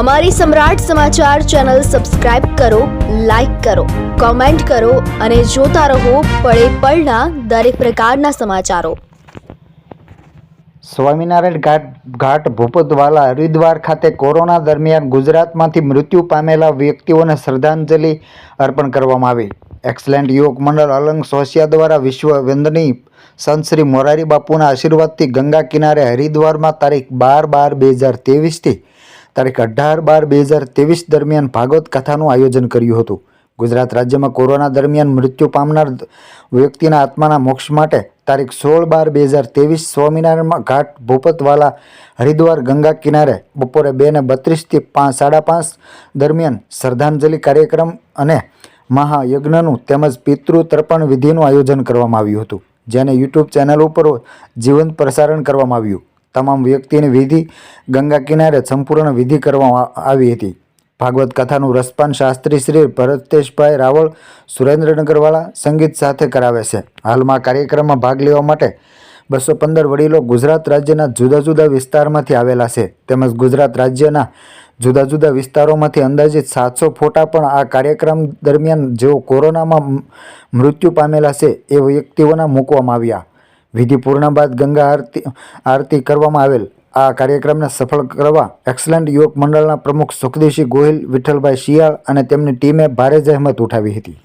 અમારી Samrat Samachar channel subscribe કરો, like કરો, કોમેન્ટ કરો અને જોતા રહો પળે પળના દરેક પ્રકારના સમાચારો. સ્વામિનારાયણ ઘાટ ઘાટ ભૂપતવાલા હરિદ્વાર ખાતે કોરોના દરમિયાન ગુજરાતમાંથી મૃત્યુ પામેલા વ્યક્તિઓને શ્રદ્ધાંજલિ અર્પણ કરવામાં આવી. એક્સલેન્ટ યોગ મંડળ અલંગ સોસિયા દ્વારા વિશ્વ વંદની સંત શ્રી મોરારી બાપુના આશીર્વાદથી ગંગા કિનારે હરિદ્વારમાં તારીખ બાર બાર બે હજાર ત્રેવીસથી તારીખ અઢાર બાર બે હજાર ત્રેવીસ દરમિયાન ભાગવત કથાનું આયોજન કર્યું હતું. ગુજરાત રાજ્યમાં કોરોના દરમિયાન મૃત્યુ પામનાર વ્યક્તિના આત્માના મોક્ષ માટે તારીખ સોળ બાર બે હજાર ત્રેવીસ સ્વામિનારાયણ ઘાટ ભૂપતવાલા હરિદ્વાર ગંગા કિનારે બપોરે બે ને બત્રીસથી પાંચ સાડા પાંચ દરમિયાન શ્રદ્ધાંજલિ કાર્યક્રમ અને મહાયજ્ઞનું તેમજ પિતૃ તર્પણ વિધિનું આયોજન કરવામાં આવ્યું હતું. જેને યુટ્યુબ ચેનલ ઉપર જીવંત પ્રસારણ કરવામાં આવ્યું. તમામ વ્યક્તિની વિધિ ગંગા કિનારે સંપૂર્ણ વિધિ કરવામાં આવી હતી. ભાગવત કથાનું રસપાન શાસ્ત્રી શ્રી ભરતેશભાઈ રાવળ સુરેન્દ્રનગરવાળા સંગીત સાથે કરાવે છે. હાલમાં કાર્યક્રમમાં ભાગ લેવા માટે બસો પંદર વડીલો ગુજરાત રાજ્યના જુદા જુદા વિસ્તારમાંથી આવેલા છે. તેમજ ગુજરાત રાજ્યના જુદા જુદા વિસ્તારોમાંથી અંદાજિત સાતસો ફોટા પણ આ કાર્યક્રમ દરમિયાન જેઓ કોરોનામાં મૃત્યુ પામેલા છે એ વ્યક્તિઓના મૂકવામાં આવ્યા. વિધિ પૂર્ણ બાદ ગંગા આરતી આરતી કરવામાં આવેલ. આ કાર્યક્રમને સફળ કરવા એક્સલન્ટ યુવક મંડળના પ્રમુખ સુખદેવસિંહ ગોહિલ, વિઠ્ઠલભાઈ શિયાળ અને તેમની ટીમે ભારે જહેમત ઉઠાવી હતી.